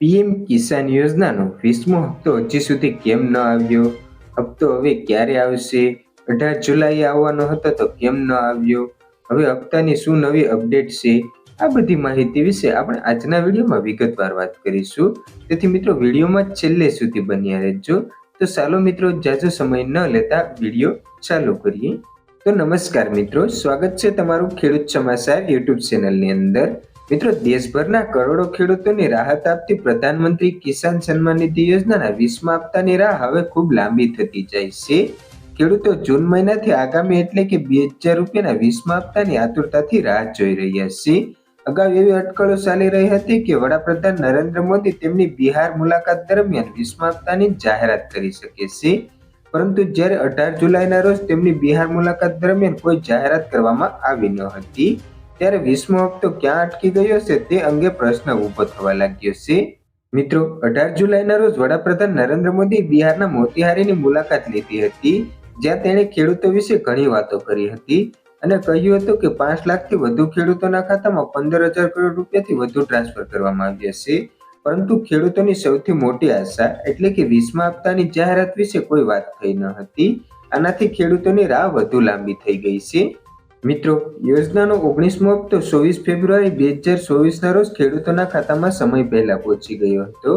PM કિસાન યોજનાનો વીસમો હપ્તો હજી સુધી કેમ ન આવ્યો? હપ્તો હવે ક્યારે આવશે? અઢાર જુલાઈએ આવવાનો હતો તો કેમ ન આવ્યો? હવે હપ્તાની શું નવી અપડેટ છે? આ બધી માહિતી વિશે આપણે આજના વિડીયોમાં વિગતવાર વાત કરીશું. તેથી મિત્રો, વિડીયોમાં છેલ્લે સુધી બન્યા રહેજો. તો ચાલો મિત્રો, જાજો સમય ન લેતા વીડિયો ચાલુ કરીએ. તો નમસ્કાર મિત્રો, સ્વાગત છે તમારું ખેડૂત સમાચાર યુટ્યુબ ચેનલની અંદર. મિત્રો, દેશભરના કરોડો ખેડૂતોને રાહત આપતી પ્રધાનમંત્રી કિસાન સન્માન નિધિ યોજનાના વીસમા હપ્તાની રાહ હવે ખૂબ લાંબી થતી જાય છે. ખેડૂતો જૂન મહિનાથી આગામી એટલે કે બે હજાર રૂપિયાના વીસમા હપ્તાની આતુરતાથી રાહ જોઈ રહ્યા છે. અગાઉ એવી અટકળો ચાલી રહી હતી કે વડાપ્રધાન નરેન્દ્ર મોદી તેમની બિહાર મુલાકાત દરમિયાન વીસમા હપ્તાની જાહેરાત કરી શકે છે. પરંતુ જ્યારે અઢાર જુલાઈના રોજ તેમની બિહાર મુલાકાત દરમિયાન કોઈ જાહેરાત કરવામાં આવી ન હતી. ત્યારે વીસમો હપ્તો ક્યાં અટકી ગયો છે તે અંગે પ્રશ્ન ઊભો થવા લાગ્યો છે. મિત્રો, અઢાર જુલાઈના રોજ વડાપ્રધાન નરેન્દ્ર મોદી બિહારના મોતિહારીની મુલાકાત લીધી હતી, જ્યાં તેણે ખેડૂતો વિશે ઘણી વાતો કરી હતી અને કહ્યું હતું કે પાંચ લાખથી વધુ ખેડૂતોના ખાતામાં પંદર હજાર કરોડ રૂપિયાથી વધુ ટ્રાન્સફર કરવામાં આવ્યા છે. પરંતુ ખેડૂતોની સૌથી મોટી આશા એટલે કે વીસમા હપ્તાની જાહેરાત વિશે કોઈ વાત થઈ ન હતી. આનાથી ખેડૂતોની રાહ વધુ લાંબી થઈ ગઈ છે. મિત્રો, યોજનાનો ઓગણીસમો હપ્તો ચોવીસ ફેબ્રુઆરી બે હજાર ચોવીસના રોજ ખેડૂતોના ખાતામાં સમય પહેલા પહોંચી ગયો હતો.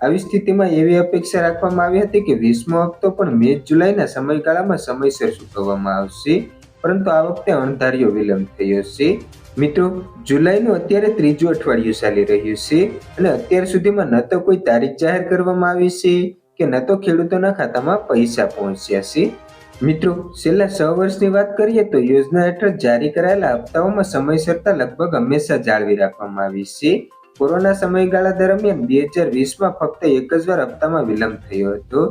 આવી સ્થિતિમાં એવી અપેક્ષા રાખવામાં આવી હતી કે વીસમો હપ્તો પણ મે જુલાઈના સમયગાળામાં સમયસર ચૂકવવામાં આવશે, પરંતુ આ વખતે અણધાર્યો વિલંબ થયો છે. મિત્રો, જુલાઈનું અત્યારે ત્રીજું અઠવાડિયું ચાલી રહ્યું છે અને અત્યાર સુધીમાં ન તો કોઈ તારીખ જાહેર કરવામાં આવી છે કે ન તો ખેડૂતોના ખાતામાં પૈસા પહોંચ્યા છે. મિત્રો, છેલ્લા છ વર્ષની વાત કરીએ તો યોજના હેઠળ જારી કરાયેલા હપ્તાઓમાં સમયસરતા લગભગ હંમેશા જાળવી રાખવામાં આવી છે. કોરોના સમયગાળા દરમિયાન બે હજાર વીસમાં ફક્ત એક જ વાર હપ્તામાં વિલંબ થયો હતો.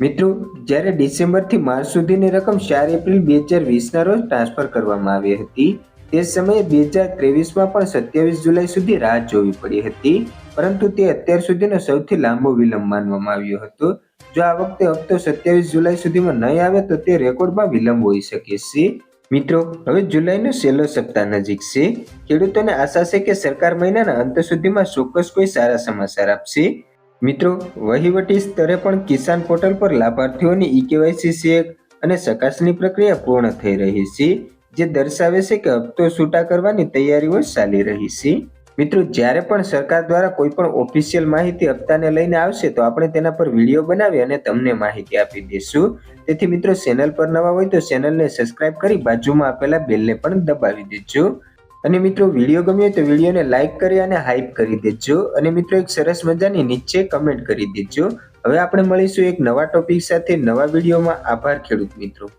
મિત્રો, જ્યારે ડિસેમ્બરથી માર્ચ સુધીની રકમ ચાર એપ્રિલ બે હજાર વીસના રોજ ટ્રાન્સફર કરવામાં આવી હતી, તે સમયે બે હજાર ત્રેવીસમાં પણ સત્યાવીસ જુલાઈ સુધી રાહ જોવી પડી હતી, પરંતુ તે અત્યાર સુધીનો સૌથી લાંબો વિલંબ માનવામાં આવ્યો હતો. જો આ વખતે હપ્તો સત્યાવીસ જુલાઈ સુધીમાં નહીં આવે તો તે રેકોર્ડમાં વિલંબ હોઈ શકે છે. મિત્રો, હવે જુલાઈનો છેલ્લો સપ્તાહ નજીક છે. ખેડૂતોને આશા છે કે સરકાર મહિનાના અંત સુધીમાં ચોક્કસ કોઈ સારા સમાચાર આપશે. મિત્રો, વહીવટી સ્તરે પણ કિસાન પોર્ટલ પર લાભાર્થીઓની ઈ કેવાયસી ચેક અને ચકાસણી પ્રક્રિયા પૂર્ણ થઈ રહી છે, જે દર્શાવે છે કે હપ્તો છૂટા કરવાની તૈયારીઓ ચાલી રહી છે. મિત્રો, જ્યારે પણ સરકાર દ્વારા કોઈ પણ ઓફિશિયલ માહિતી હપ્તાને લઈને આવશે, તો આપણે તેના પર વીડિયો બનાવી અને તમને માહિતી આપી દઈશું. તેથી મિત્રો ચેનલ પર નવા હોય તો ચેનલને સબસ્ક્રાઇબ કરી બાજુમાં આપેલા બેલને પણ દબાવી દેજો. અને મિત્રો, વીડિયો ગમ્યો તો વિડીયોને લાઇક કરી અને હાઇપ કરી દેજો. અને મિત્રો, એક સરસ મજાની નીચે કમેન્ટ કરી દેજો. હવે આપણે મળીશું એક નવા ટોપિક સાથે નવા વિડીયોમાં. આભાર ખેડૂત મિત્રો.